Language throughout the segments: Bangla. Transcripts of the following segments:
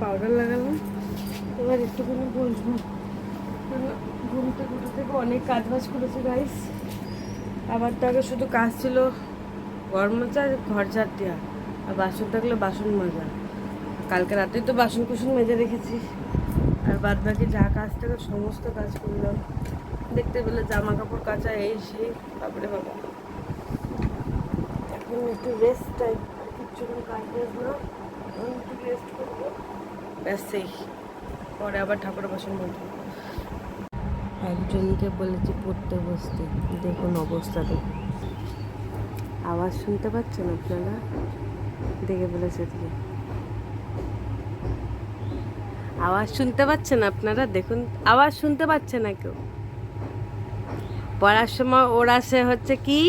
পাউডার লাগালাম। এবার একটুখানি বসবো। কারণ ঘুম থেকে অনেক কাজ বাজ করেছে গাইস আবার তো আগে শুধু কাজ ছিল ঘর আর ঘর ঝাড় দেওয়া। আর বাসন থাকলে বাসন মাজা। কালকে রাতেই তো বাসন কুসন মেজে রেখেছি। আর বাদ বাকি যা কাজ থাকে সমস্ত কাজ করলাম দেখতে পেলে জামা কাপড় কাচা, এই সেই। তারপরে বাবা। এখন একটু রেস্ট টাইম আর কিচ্ছু কাজ এখন একটু রেস্ট করব। পরে আবার একজনকে বলেছি পড়তে বসতে। দেখুন অবস্থাটা আওয়াজ শুনতে পাচ্ছেন আপনারা? দেখে বলেছে দিয়ে আওয়াজ শুনতে পাচ্ছেন আপনারা? দেখুন, আওয়াজ শুনতে পাচ্ছে না কেউ। পড়ার সময় ওরা সে হচ্ছে কি?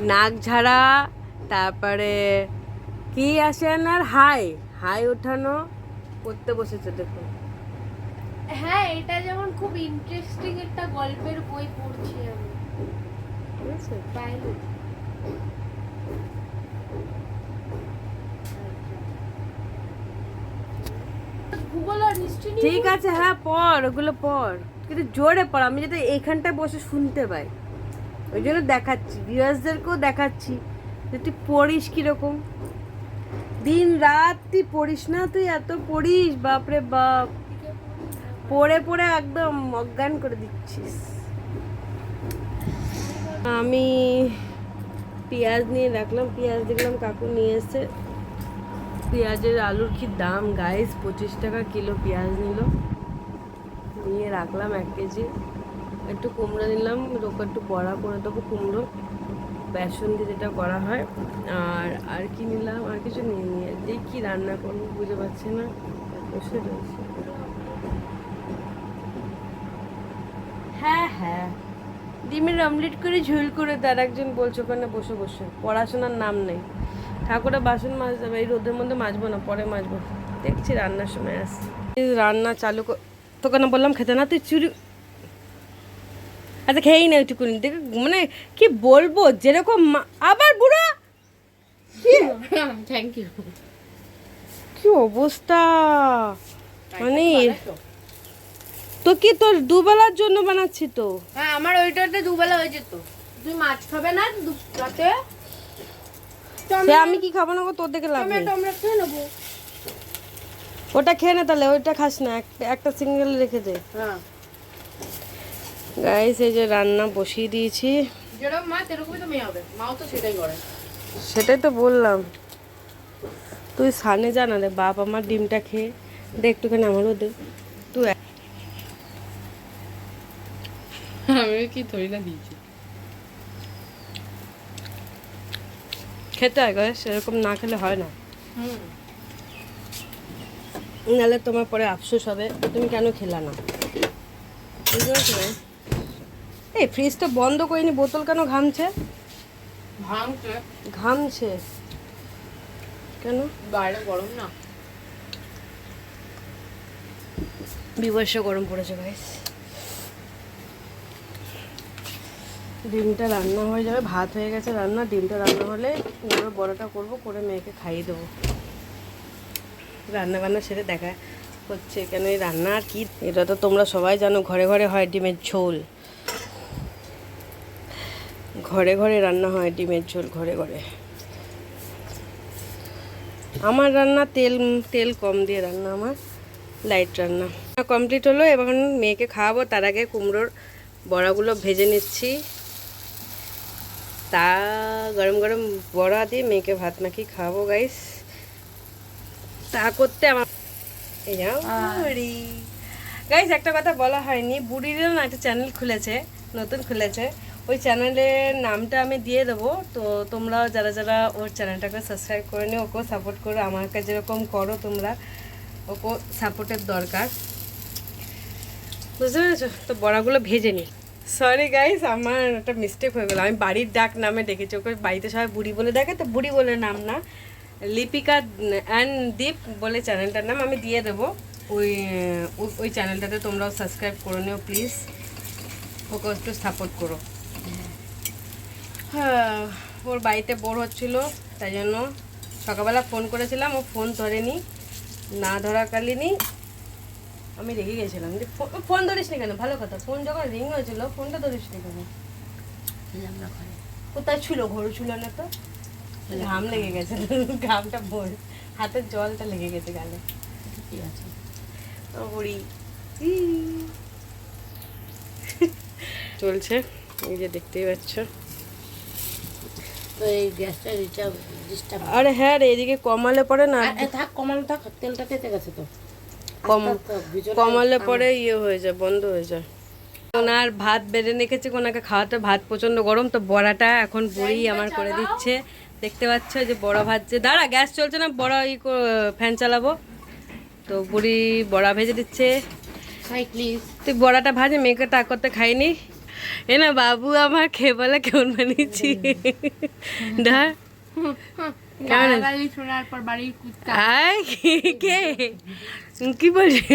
নাক ঝাড়া, তারপরে কি আসে আর হাই। হাই ওঠানো করতে বসেছে দেখুন। হ্যাঁ এটা যেমন খুব ইন্টারেস্টিং একটা গল্পের বই পড়ছি আমি। ঠিক আছে। ভূগোল আর হিস্ট্রি ঠিক আছে হ্যাঁ পড় ওগুলো পড়। কিন্তু জোরে পড় আমি যাতে এখানটায় বসে শুনতে পাই। ওই জন্য দেখাচ্ছি ভিউয়ার্সদেরকেও দেখাচ্ছি যে তুই পড়িস কীরকম। দিন রাত তুই পড়িস না, তুই এত পড়িস, বাপরে বাপ। পড়ে পড়ে একদম অজ্ঞান করে দিচ্ছিস। আমি পেঁয়াজ নিয়ে রাখলাম, পেঁয়াজ দেখলাম কাকু নিয়ে এসে পেঁয়াজের আলুর কি দাম? গাইস পঁচিশ টাকা কিলো পেঁয়াজ নিল। নিয়ে রাখলাম এক কেজি। একটু কুমড়ো নিলাম ওকে একটু বড়া করে দেবো কুমড়ো। বেসন দিয়ে যেটা করা হয়। আর আর কি নিলাম? কিছু নিয়ে নিয়ে, যে কি রান্না করব বুঝতে পারছি না। বসে রয়েছে। হ্যাঁ হ্যাঁ। ডিমের অমলেট করে ঝোল করে তার একজন ওখানে বসে বসে। পড়াশোনার নাম নেই। বাসন মাছ এই রোদের মধ্যে মাজবো না, পরে মাজবো। দেখছি রান্নার সময় আসছি। রান্না চালু তোকে না বললাম খেতে না? তুই চুরি আচ্ছা খেয়েই না একটুকুনি দেখ মানে কি বলব? যেরকম আবার বুড়া? থ্যাংক ইউ কি অবস্থা? মানে তো। কি তোর দুবেলার জন্য বানাচ্ছি তো? হ্যাঁ আমার ওইটাতে দুবেলা হয়ে যেত। তুই মাছ খাবে না রাতে? সে আমি কি খাব না গো, তোর দেখে আমরা খেয়ে নেব। ওটা খেয়ে না তাহলে ওইটা খাস না। একটা একটা সিঙ্গেল রেখে দে। হ্যাঁ। গাইস এই যে রান্না বসিয়ে দিয়েছি। যেরকম মা সেরকমই তো মেয়ে হবে। মাও তো সেটাই করে। সেটাই তো বললাম। তুই সানে জানা রে বাপ আমার ডিমটা খেয়ে দে একটুখানি আমারও দে। তুই আমি কি থই না দিয়েছি। খেতে হয় সেরকম না খেলে হয় না। নাহলে তোমার পরে আফসোস হবে তুমি কেন খেলা না? বুঝতে পারছ? এই ফ্রিজটা বন্ধ করিনি বোতল কেন ঘামছে? ভাঙছে। ঘামছে। কেন? বাইরে গরম না? বিবর্ষ গরম পড়েছে গাইস ডিমটা রান্না হয়ে যাবে ভাত হয়ে গেছে রান্না ডিমটা রান্না হলে পুরো বড়টা করব করে মেয়েকে খাইয়ে দেবো। রান্না বান্না সেরে দেখা হচ্ছে কেন এই রান্না আর কি? এটা তো তোমরা সবাই জানো ঘরে ঘরে হয় ডিমের ঝোল। ঘরে ঘরে রান্না হয় ডিমের ঝোল ঘরে ঘরে। আমার রান্না তেল তেল কম দিয়ে রান্না আমার লাইট রান্না। কমপ্লিট হলো এবং মেয়েকে খাওয়াবো তার আগে কুমড়োর বড়াগুলো ভেজে নিচ্ছি। তা গরম গরম বড়া দিয়ে মেয়েকে ভাত মাখিয়ে খাওয়াবো গাইস তা করতে আমার এই যাও গাইস একটা কথা বলা হয়নি বুড়িরও না একটা চ্যানেল খুলেছে নতুন খুলেছে। ওই চ্যানেলের নামটা আমি দিয়ে দেবো। তো তোমরাও যারা যারা ওর চ্যানেলটাকে সাবস্ক্রাইব করে নিও, ওকেও সাপোর্ট করো। আমাকে যেরকম করো তোমরা, ওকেও সাপোর্টের দরকার। বুঝতে পেরেছ? তো বড়াগুলো ভেজে নিই। সরি গাইস আমার একটা মিস্টেক হয়ে গেল। আমি বাড়ির ডাক নামে ডেকেছি, ওকে বাড়িতে সবাই বুড়ি বলে দেখে তো বুড়ি বলে নাম না। লিপিকা অ্যান্ড দীপ বলে চ্যানেলটার নাম আমি দিয়ে দেবো। ওই, ওই- চ্যানেলটাতে তোমরাও সাবস্ক্রাইব করে নিও প্লিজ ওকে একটু সাপোর্ট করো। ওর বাড়িতে বোর হচ্ছিল, তাই জন্য সকালবেলা ফোন করেছিলাম, ও ফোন ধরেনি, না ধরাকালীনই আমি রেগে গেছিলাম। যে ফোন ধরিস নি কেন? ভালো কথা, ফোন যখন রিং হয়েছিল, ফোনটা ধরিস নি কেন? কোথায় ছিল? ঘর ছিল না তো? ঘাম লেগে গেছে, ঘামটা ভোর হাতের জলটা লেগে গেছে গালে। ঠিক আছে চলছে, এই যে দেখতেই পাচ্ছ। তো এই গ্যাসটা রিচার্জ ডিস্টার্ব আরে হ্যাঁ রে এদিকে কমালে পরে না। থাক কমানো থাক তেলটা তেতে গেছে তো। কম কমালে পরে ইয়ে হয়ে যায় বন্ধ হয়ে যায়। ওনার ভাত বেড়ে রেখেছে ওনাকে খাওয়াতে ভাত প্রচণ্ড গরম তো বড়াটা এখন বুড়ি আমার করে দিচ্ছে। দেখতে পাচ্ছ যে বড়া ভাজছে দাঁড়া গ্যাস চলছে না বড়া ই ফ্যান চালাবো। তো বুড়ি বড়া ভেজে দিচ্ছে। তুই বড়াটা ভাজে মেয়েকে তা করতে খাইনি। এ না বাবু আমার খেয়ে বলে কেমন বানিয়েছি? ধর। কে বলছে?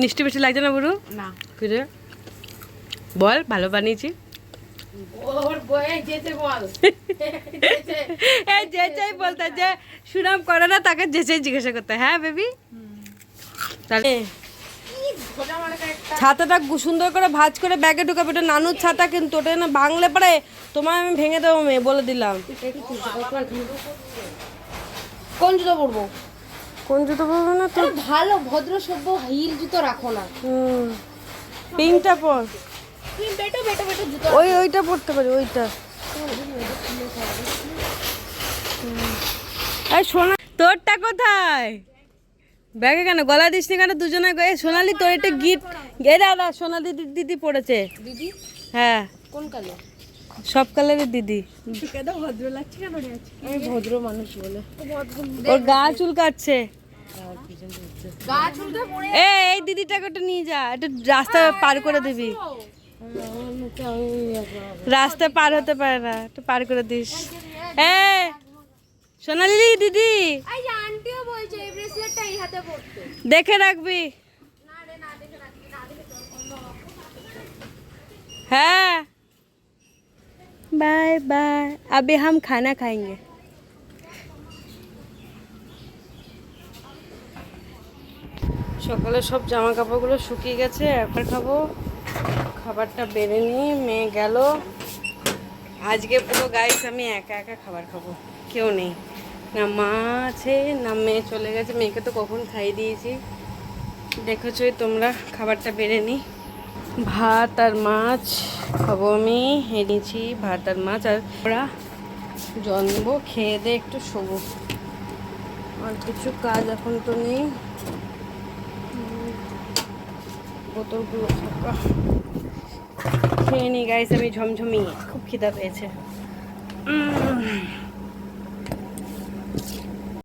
মিষ্টি মিষ্টি লাগছে না বুড়ো? না। বল ভালো বানিয়েছি। যে যাই বলতে যে সুনাম করে না তাকে যে যাই জিজ্ঞাসা করতে। হ্যাঁ বেবি? তাহলে ছাতাটা সুন্দর করে ভাজ করে ব্যাগে ঢুকাবে। ওটা নানুর ছাতা কিন্তু ওটা না বাংলে পারে তোমায় আমি ভেঙে দেবো মেয়ে বলে দিলাম। কোন জুতো পরবো? কোন জুতো পরবে না তো? ভালো ভদ্র সভ্য হিল জুতো রাখো না। হুম। পিঙ্কটা পর। তুমি বেটো বেটো বেটো জুতো ওই ওইটা পড়তে পারি ওইটা। এই সোনা তোরটা কোথায়? ব্যাগে কেন? গলা দিস নি কেন দুজনে? গায়ে সোনালি তোর একটা গিফট এ দাদা সোনালি দিদি দিদি পড়েছে। দিদি? হ্যাঁ। কোন কালো? সব কালারের দিদি। আমি ভদ্র মানুষ বলে। ওর গা চুল কাটছে। গা চুলকে পড়ে এ এই দিদিটাকে একটু নিয়ে যা। একটু রাস্তা পার করে দিবি। রাস্তা পার হতে পারে না। একটু পার করে দিস। এ সোনালি দিদি। আন্টিও বলছে এই ব্রেসলেটটা এই হাতে পড়তে দেখে রাখবি हाँ बाय बाय अभी हम खाना खाएंगे সকালে সব জামা কাপড়গুলো শুকিয়ে গেছে একবার খাবো খাবারটা বেড়ে নিয়ে মেয়ে গেল আজকে পুরো গাইস আমি একা একা খাবার খাবো কেউ নেই না, মা আছে, না মেয়ে চলে গেছে, মেয়েকে তো কখন খাইয়ে দিয়েছি। দেখেছই তোমরা, খাবারটা বেড়ে নিই ভাত আর মাছ খাব আমি এনেছি ভাত আর মাছ, আর ওরা জন্ম, খেয়ে দিয়ে একটু শোবো। আর কিছু কাজ এখন তো নেই। বোতলগুলো খেয়ে নি গাইস আমি ঝমঝমিয়ে, খুব খিদা পেয়েছে।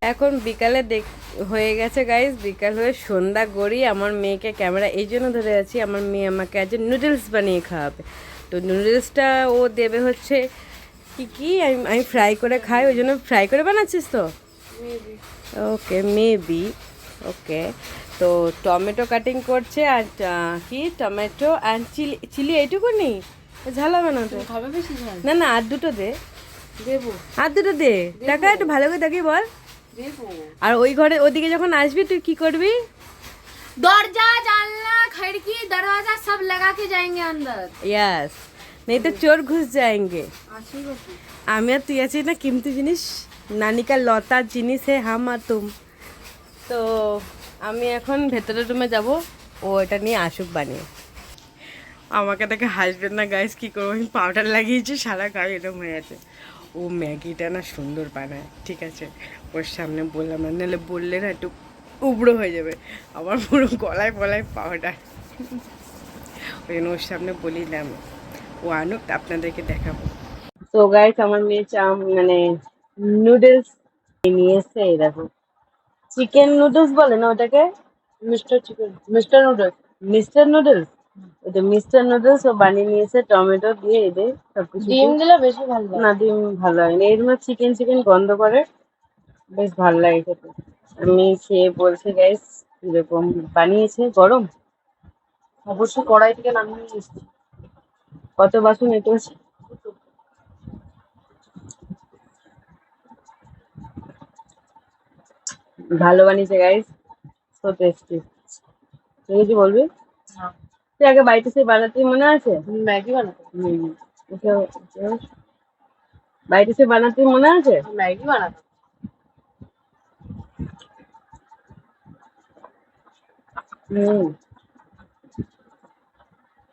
এখন বিকালে দেখ হয়ে গেছে গাইস বিকাল হয়ে সন্ধ্যা গড়ি আমার মেয়েকে ক্যামেরা এই জন্য ধরে আছি আমার মেয়ে আমাকে আজ নুডলস বানিয়ে খাওয়াবে। তো নুডলসটা ও দেবে হচ্ছে কি কি? আমি আমি ফ্রাই করে খাই ওই জন্য ফ্রাই করে বানাচ্ছিস তো? ওকে মেবি ওকে তো টমেটো কাটিং করছে আর কি? টমেটো আর চিলি চিলি এইটুকুনি ঝাল হবে না তো? খাবে বেশি না না আর দুটো দে। দেবো। আর দুটো দে। টাকা একটু ভালো করে দেখি বল। আর ওই ঘরে ওদিকে যখন আসবি তুই কি করবি? দরজা জানলা খিড়কি দরওয়াজা সব लगा के जाएंगे अंदर यस নেই তো চোর ঘুষ যায়গে আমি আর তুই আছি না কিমতি জিনিস? নানিকা লতা জিনিস হে হাম আর তুম। তো আমি এখন ভেতরের রুমে যাব ও এটা নিয়ে আসুক বানিয়ে। আমাকে দেখে হাসবেন না গাইস কী করব? আমি পাউডার লাগিয়েছি সারা গায়ে এরকম হয়ে আছে। ও ম্যাগিটা না সুন্দর বানায়, ঠিক আছে? ওর সামনে বললাম না, নাহলে বললে না একটু উবড়ো হয়ে যাবে। আমার পুরো গলায় গলায় পাউডার ওই জন্য ওর সামনে বলি না আমি ও আনুক, আপনাদেরকে দেখাবো। তো গাইস আমার মেয়ে চাম মানে নুডলস নিয়ে এই দেখো। চিকেন নুডলস বলে না ওটাকে? Mister chicken mister noodles mister noodles ওটা মিস্টার নুডলস ও বানিয়ে নিয়েছে টমেটো দিয়ে এদের সবকিছু ডিম দিলে বেশি ভালো না ডিম ভালো হয় না। এর মধ্যে চিকেন চিকেন গন্ধ করে বেশ ভালো লাগে খেতে। আমি খেয়ে বলছি গাইস এরকম বানিয়েছে গরম? অবশ্যই কড়াই থেকে নামিয়ে এসেছি কত বাসন এটো আছে? ভালো বানিয়েছে গাইস সো টেস্টি তুই কিছু বলবি? না। তুই আগে বাড়িতে সে বানাতে মনে আছে? ম্যাগি বানাতো। বাড়িতে সে বানাতে মনে আছে? ম্যাগি বানাতো। হুম।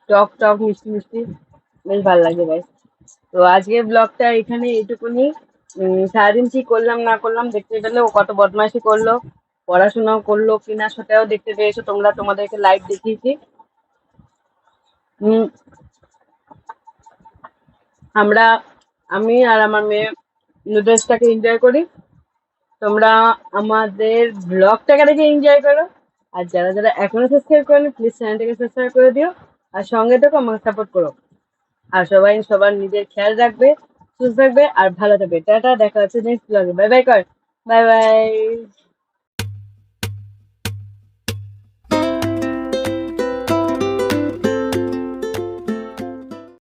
টক টক মিষ্টি মিষ্টি। বেশ ভালো লাগে ভাই। তো আজকের ব্লগটা এখানে এইটুকুনি। সারাদিন কি করলাম না করলাম দেখতে পেলে ও কত বদমাইশি করল পড়াশোনাও করল কিনা সেটাও দেখতে পেয়েছ। তোমরা তোমাদেরকে লাইভ দেখিয়েছি। আমরা, আমি আর আমার মেয়ে নুডলসটাকে এনজয় করি। তোমরা আমাদের ব্লগটাকে দেখে এনজয় করো। আর যারা যারা এখনও সাবস্ক্রাইব করেনি প্লিজ চ্যানেলটাকে সাবস্ক্রাইব করে দিও। আর সঙ্গে থেকো আমাকে সাপোর্ট করো। আর সবাই, সবার নিজের খেয়াল রাখবে, সুস্থ থাকবে, আর ভালো থাকবে। টাটা, দেখা হচ্ছে নেক্সট ব্লগে বাই বাই কর। Bye bye